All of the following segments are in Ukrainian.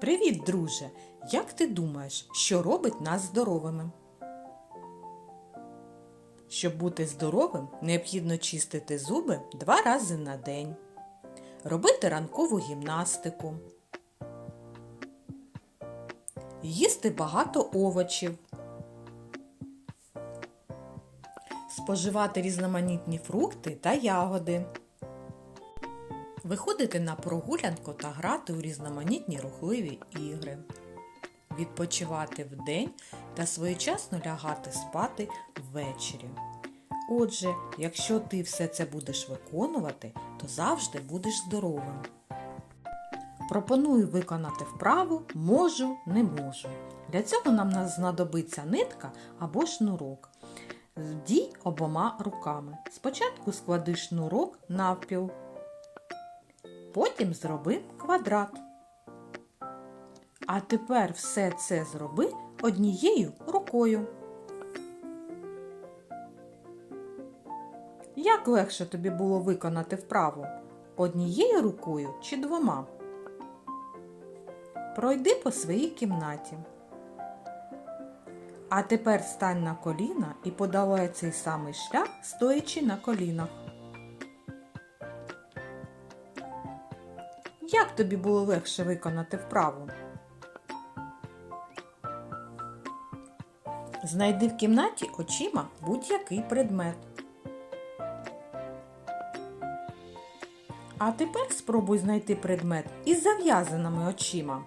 Привіт, друже! Як ти думаєш, що робить нас здоровими? Щоб бути здоровим, необхідно чистити зуби два рази на день, робити ранкову гімнастику, їсти багато овочів, споживати різноманітні фрукти та ягоди. Виходити на прогулянку та грати у різноманітні рухливі ігри, відпочивати вдень та своєчасно лягати спати ввечері. Отже, якщо ти все це будеш виконувати, то завжди будеш здоровим. Пропоную виконати вправу можу, не можу. Для цього нам знадобиться нитка або шнурок. Дій обома руками. Спочатку склади шнурок навпіл. Потім зроби квадрат. А тепер все це зроби однією рукою. Як легше тобі було виконати вправу? Однією рукою чи двома? Пройди по своїй кімнаті. А тепер стань на коліна і подавай цей самий шлях, стоячи на колінах. Як тобі було легше виконати вправу? Знайди в кімнаті очима будь-який предмет. А тепер спробуй знайти предмет із зав'язаними очима.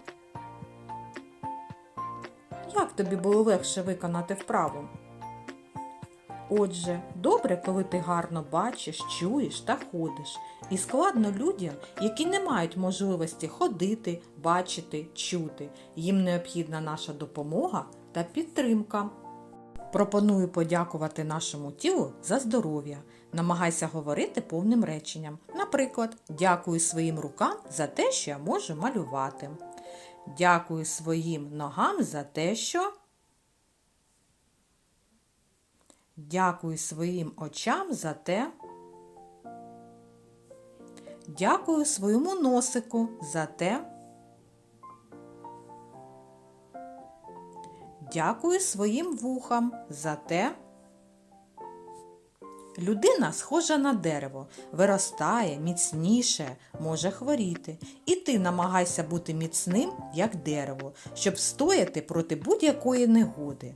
Як тобі було легше виконати вправу? Отже, добре, коли ти гарно бачиш, чуєш та ходиш. І складно людям, які не мають можливості ходити, бачити, чути. Їм необхідна наша допомога та підтримка. Пропоную подякувати нашому тілу за здоров'я. Намагайся говорити повним реченням. Наприклад, дякую своїм рукам за те, що я можу малювати. Дякую своїм ногам за те, що. Дякую своїм очам за те. Дякую своєму носику за те. Дякую своїм вухам за те. Людина схожа на дерево, виростає, міцніше, може хворіти. І ти намагайся бути міцним, як дерево, щоб стояти проти будь-якої негоди.